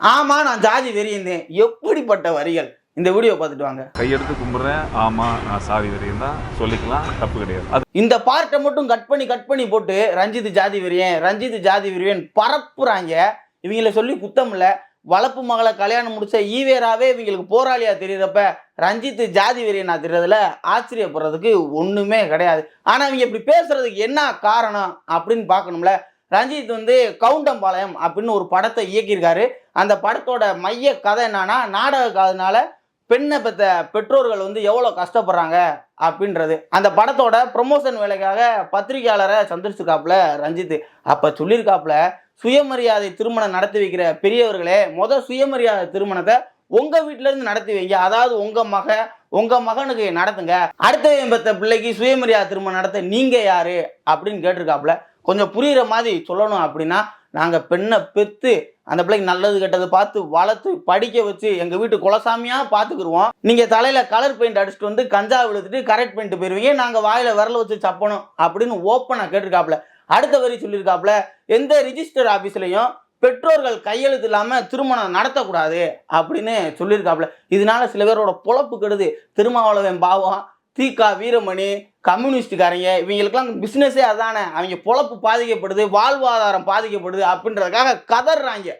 ஆமா நான் ஜாதி வெறியந்தேன் எப்படிப்பட்ட வரிகள்? இந்த வீடியோ பார்த்துட்டு வாங்க. கையெடுத்து கும்பிட்றேன். ஆமா நான் சாதி வரையும் தான் சொல்லிக்கலாம் தப்பு கிடையாது. இந்த பார்ட்டை மட்டும் கட் பண்ணி கட் பண்ணி போட்டு ரஞ்சித் ஜாதி வெறியன் ரஞ்சித் ஜாதி வெறியன் பரப்புறாங்க. இவங்கள சொல்லி குத்தம் இல்ல. வளப்பு மகளை கல்யாணம் முடிச்ச ஈவேராவே இவங்களுக்கு போராளியா தெரியறப்ப ரஞ்சித் ஜாதி வெறியனா தெரியறதுல ஆச்சரியப்படுறதுக்கு ஒண்ணுமே கிடையாது. ஆனா இவங்க இப்படி பேசுறதுக்கு என்ன காரணம் அப்படின்னு பார்க்கணும்ல. ரஞ்சித் வந்து கவுண்டம்பாளையம் அப்படின்னு ஒரு படத்தை இயக்கியிருக்காரு. அந்த படத்தோட மைய கதை என்னன்னா நாடக கதைனால பெண்ணை பெற்ற பெற்றோர்கள் வந்து எவ்வளோ கஷ்டப்படுறாங்க அப்படின்றது. அந்த படத்தோட ப்ரொமோஷன் வேலைக்காக பத்திரிகையாளரை சந்திரிச்சிருக்காப்புல ரஞ்சித். அப்போ சொல்லியிருக்காப்புல சுயமரியாதை திருமணம் நடத்தி வைக்கிற பெரியவர்களே முதல் சுயமரியாதை திருமணத்தை உங்கள் வீட்டிலேருந்து நடத்தி வைங்க. அதாவது உங்கள் மக உங்கள் மகனுக்கு நடத்துங்க. அடுத்த பெற்ற பிள்ளைக்கு சுயமரியாதை திருமணம் நடத்த நீங்கள் யாரு அப்படின்னு கேட்டிருக்காப்புல. கொஞ்சம் புரிகிற மாதிரி சொல்லணும் அப்படின்னா நாங்கள் பெண்ணை பெற்று அந்த பிள்ளைக்கு நல்லது கெட்டது பார்த்து வளர்த்து படிக்க வச்சு எங்கள் வீட்டு குலசாமியாக பார்த்துக்குருவோம். நீங்கள் தலையில் கலர் பெயிண்ட் அடிச்சுட்டு வந்து கஞ்சா விழுத்துட்டு கரெக்ட் பண்ணிட்டு போயிடுவீங்க நாங்கள் வாயில் விரல வச்சு சப்பணும் அப்படின்னு ஓப்பனாக கேட்டிருக்காப்புல. அடுத்த வரி சொல்லியிருக்காப்புல எந்த ரிஜிஸ்டர் ஆஃபீஸ்லையும் பெற்றோர்கள் கையெழுத்து இல்லாமல் திருமணம் நடத்தக்கூடாது அப்படின்னு சொல்லியிருக்காப்புல. இதனால சில பேரோட பொழப்பு கெடுது. திருமாவளவன் பாவம் தீகா வீரமணி கம்யூனிஸ்டுக்காரங்க இவங்களுக்கெல்லாம் பிஸ்னஸே அதானே. அவங்க பொழப்பு பாதிக்கப்படுது வாழ்வாதாரம் பாதிக்கப்படுது அப்படின்றதுக்காக கதறாங்க